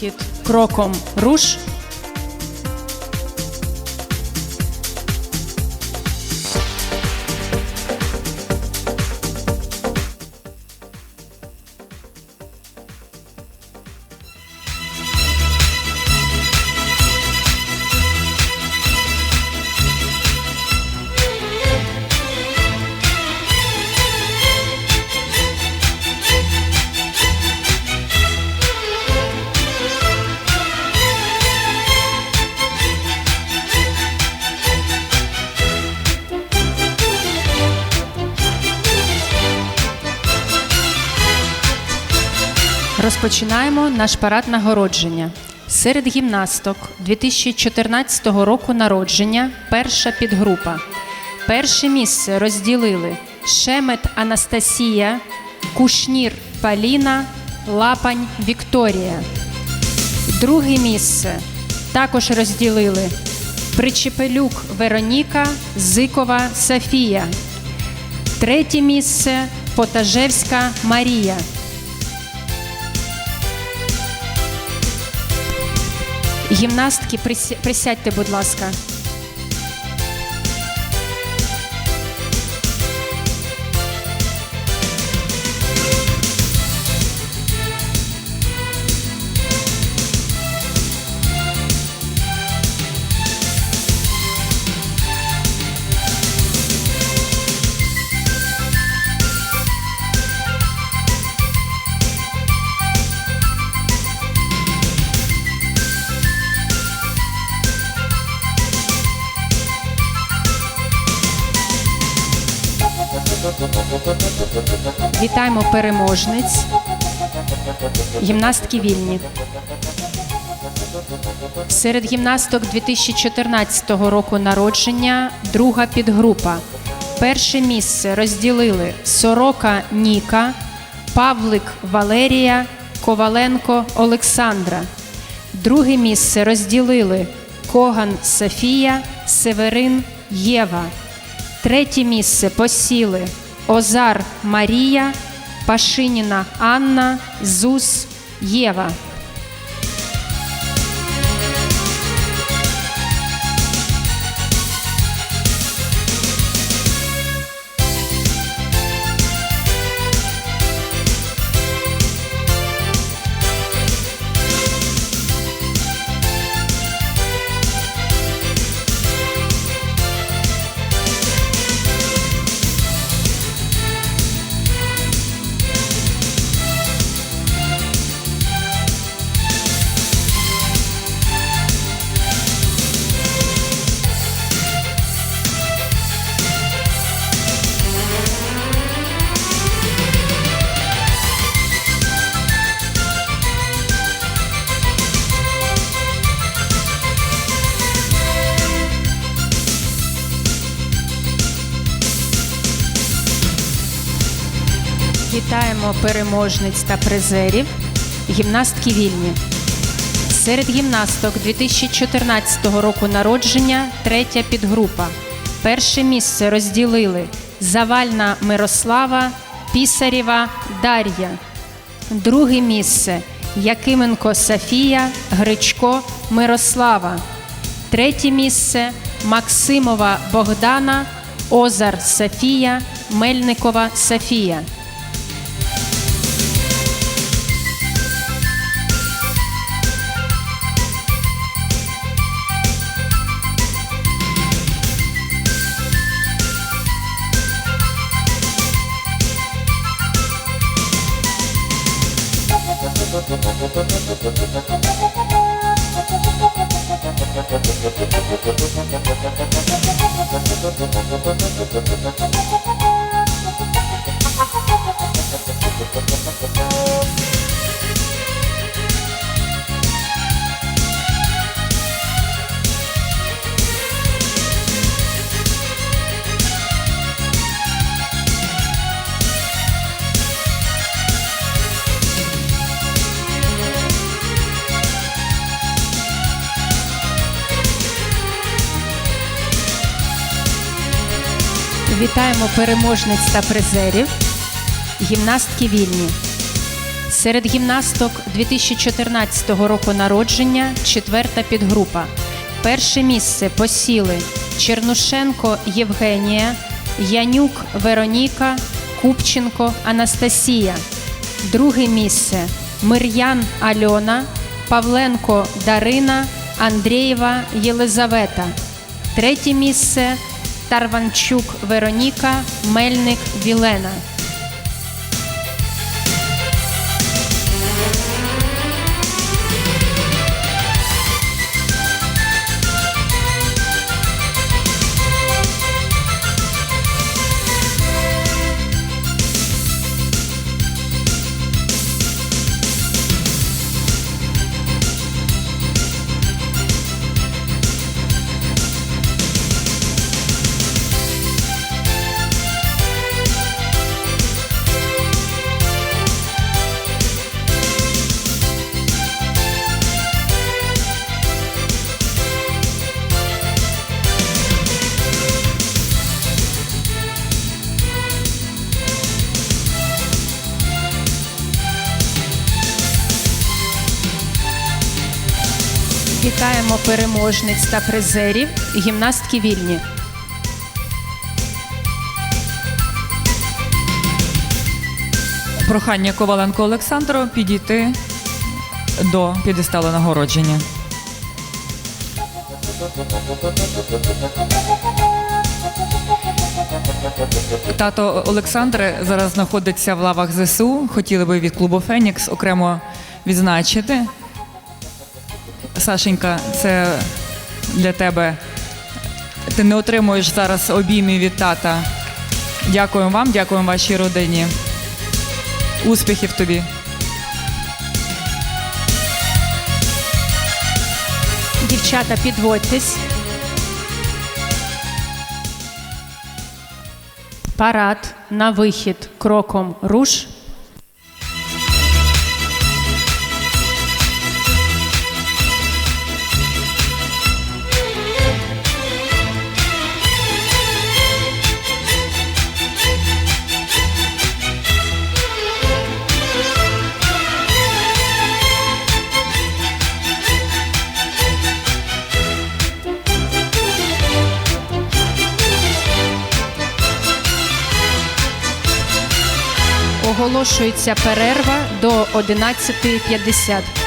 вихід кроком руш. Розпочинаємо наш парад нагородження. Серед гімнасток 2014 року народження перша підгрупа. Перше місце розділили Шемет Анастасія, Кушнір Паліна, Лапань Вікторія. Друге місце також розділили Причепелюк Вероніка, Зикова Софія. Третє місце Потажевська Марія. Гімнастки, прися- присядьте, будь ласка. Вітаємо переможниць. Гімнастки вільні. Серед гімнасток 2014 року народження друга підгрупа. Перше місце розділили Сорока Ніка, Павлик Валерія, Коваленко Олександра. Друге місце розділили Коган Софія, Северин Єва. Третє місце посіли Озар Марія, Пашиніна Анна, Зус Єва. Вітаємо переможниць та призерів. Гімнастки вільні. Серед гімнасток 2014 року народження третя підгрупа. Перше місце розділили Завальна Мирослава, Пісарєва Дар'я. Друге місце Якименко Софія, Гречко Мирослава. Третє місце Максимова Богдана, Озар Софія, Мельникова Софія. Thank you. Вітаємо переможниць та призерів. Гімнастки вільні. Серед гімнасток 2014 року народження четверта підгрупа. Перше місце посіли Чернушенко Євгенія, Янюк Вероніка, Купченко Анастасія. Друге місце Мир'ян Альона, Павленко Дарина, Андрієва Єлизавета. Третє місце Тарванчук Вероніка, Мельник Вілена. Вітаємо переможниць та призерів гімнастки вільні. Прохання Коваленко Олександру підійти до підесталу нагородження. Тато Олександр зараз знаходиться в лавах ЗСУ. Хотіли би від клубу Фенікс окремо відзначити. Сашенька, це для тебе. Ти не отримуєш зараз обіймів від тата. Дякуємо вам, дякуємо вашій родині. Успіхів тобі. Дівчата, підводьтесь. Парад на вихід кроком руш. Оголошується перерва до 11.50.